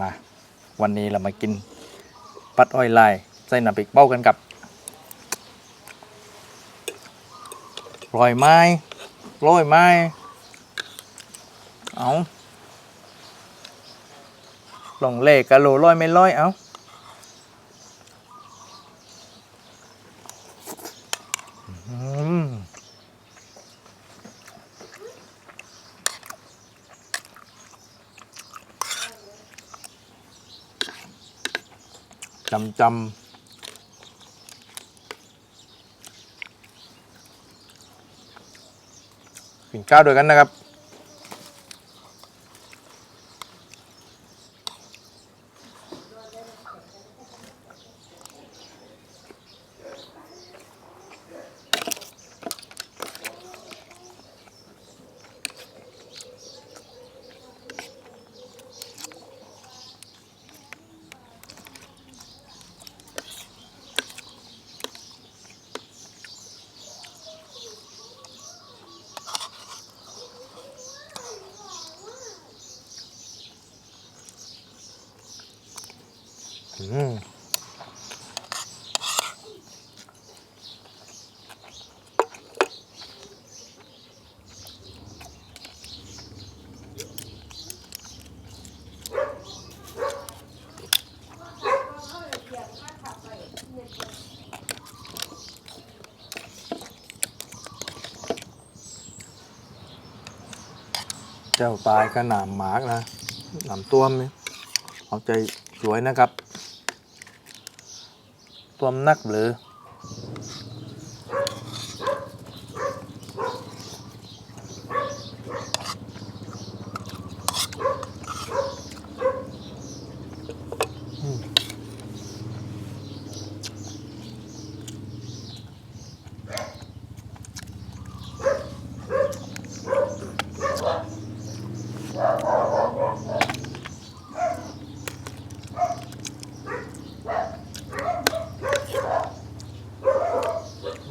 มา วันนี้เรามากินปัดอ้อยลายใส่น้ำพริกเป้ากันกับลอยไม้ลอยไม้ เอาลงเล่กะโหลลอยไม่ลอยเอา จำจำกินข้าวด้วยกันนะครับ เจ้าตายก็หนามหมากนะหนามตัวมนี่เอาใจสวยนะครับ วมนักหรือ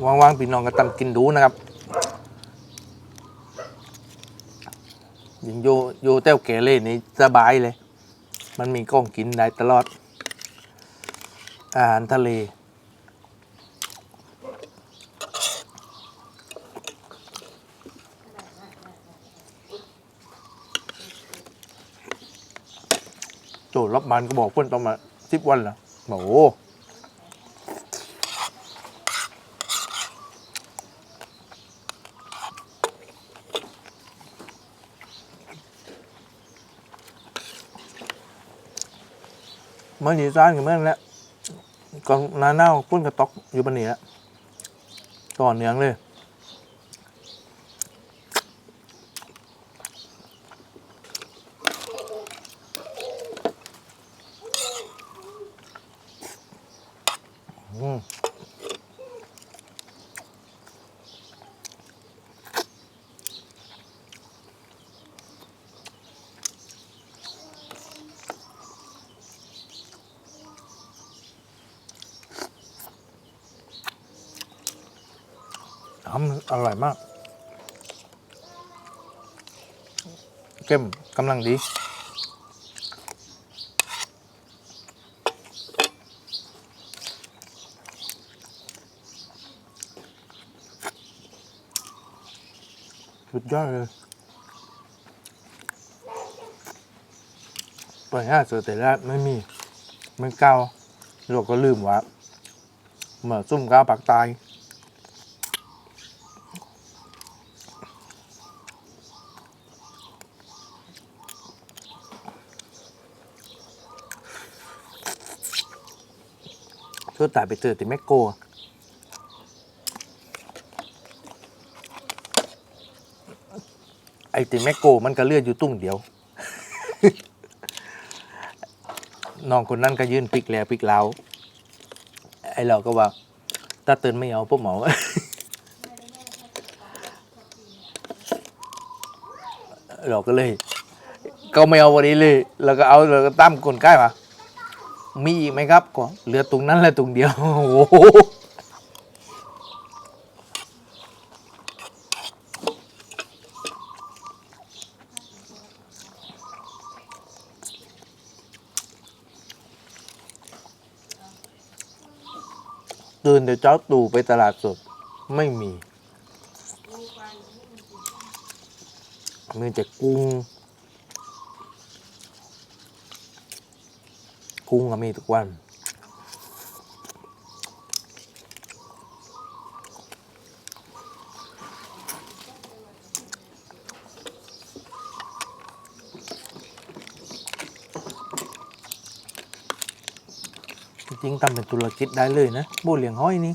ว่างๆพี่น้องก็ตำกินดูนะครับยิงโยโยเต้วเกเล่นี่สบายเลย มันมีกล้องกินได้ตลอด อาหารทะเล โจรับมันก็บอกเพื่อนต้องมาสิบวันเหรอโอ้ มื่อนี้ร้านกับเมื่อนแหละก่อนนาเน่าพุ่นกระตอกอยู่บนนี้แล้วก่อนเนืองเลย อร่อยมากเข้มกำลังดี สุดยอดเลยไปห้าเสือแต่ละไม่มีไม่เก้าเราก็ลืมว่าเหมื่อนซุ่มก้าวปากตาย เพื่อตายไปเจอติแมกโกไอติแมกโกมันก็เลือดอยู่ตุ้งเดียวน้องคนนั้นก็ยื่นปิกแล้วปิกแล้วไอเราก็ว่าตาเตือนไม่เอาพวกหมอเราก็เลย ก็ไม่เอาวันนี้เลยแล้วก็เอาแล้วก็ตั้มคนใกล้มา มีอีกไหมครับก็เหลือตรงนั้นแหละตรงเดียวโอ้โหตื่นเดี๋ยวเจ้าตู่ไปตลาดสด ไม่มี มีแต่กุ้ง กุ้งก็มีทุกวัน จริงๆทำเป็นธุรกิจได้เลยนะบูเลี้ยงห้อยนี่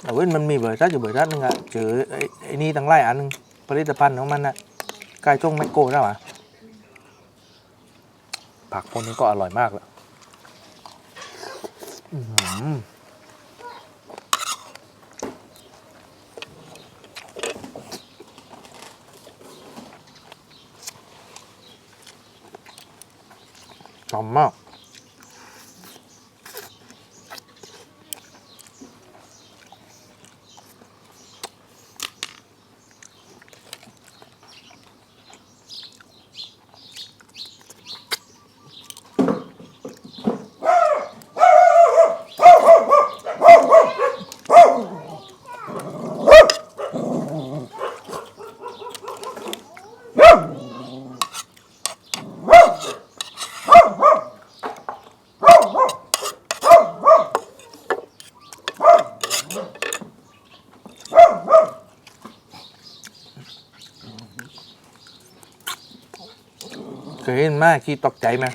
แต่เว้นมันมีบริษัทอยู่บริษัทนึงอะเจอไอ้นี่ตั้งไล่อันหนึงผลิตภัณฑ์ของมันอะกล้ช่องแมโก้แล้วอะ ผักพวกนี้ก็อร่อยมากแล้วหอมมาก เคยเห็นไหมขี้ตกใจไหม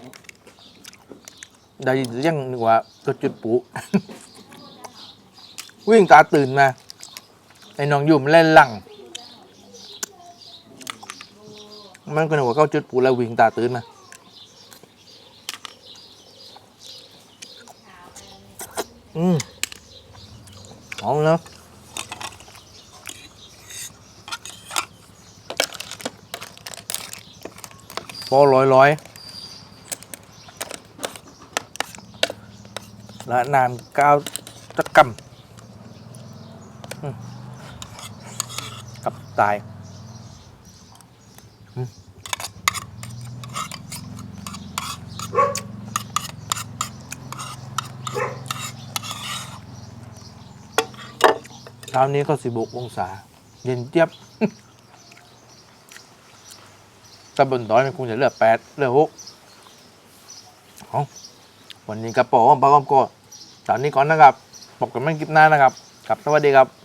ได้ยินเสียงนึกว่าก็จุดปุวิ่งตาตื่นมา ไอ้น้องอยู่มันเล่นหลัง มันก็นึกว่าเขาจุดปุแล้ววิ่งตาตื่นมาอืมหอมแล้วพอร้อยร้อยและนานก้าวตะกำกับตาย เช้านี้ก็สิบกองศา เย็นเจี๊ยบตะบนดอยมันคงจะเลือแปดเลือหกเอาวันนี้กระป๋องปลากรอมโก็ตอนนี้ก่อนนะครับพบกันไม่คลิปหน้านะครับกับ สวัสดีครับ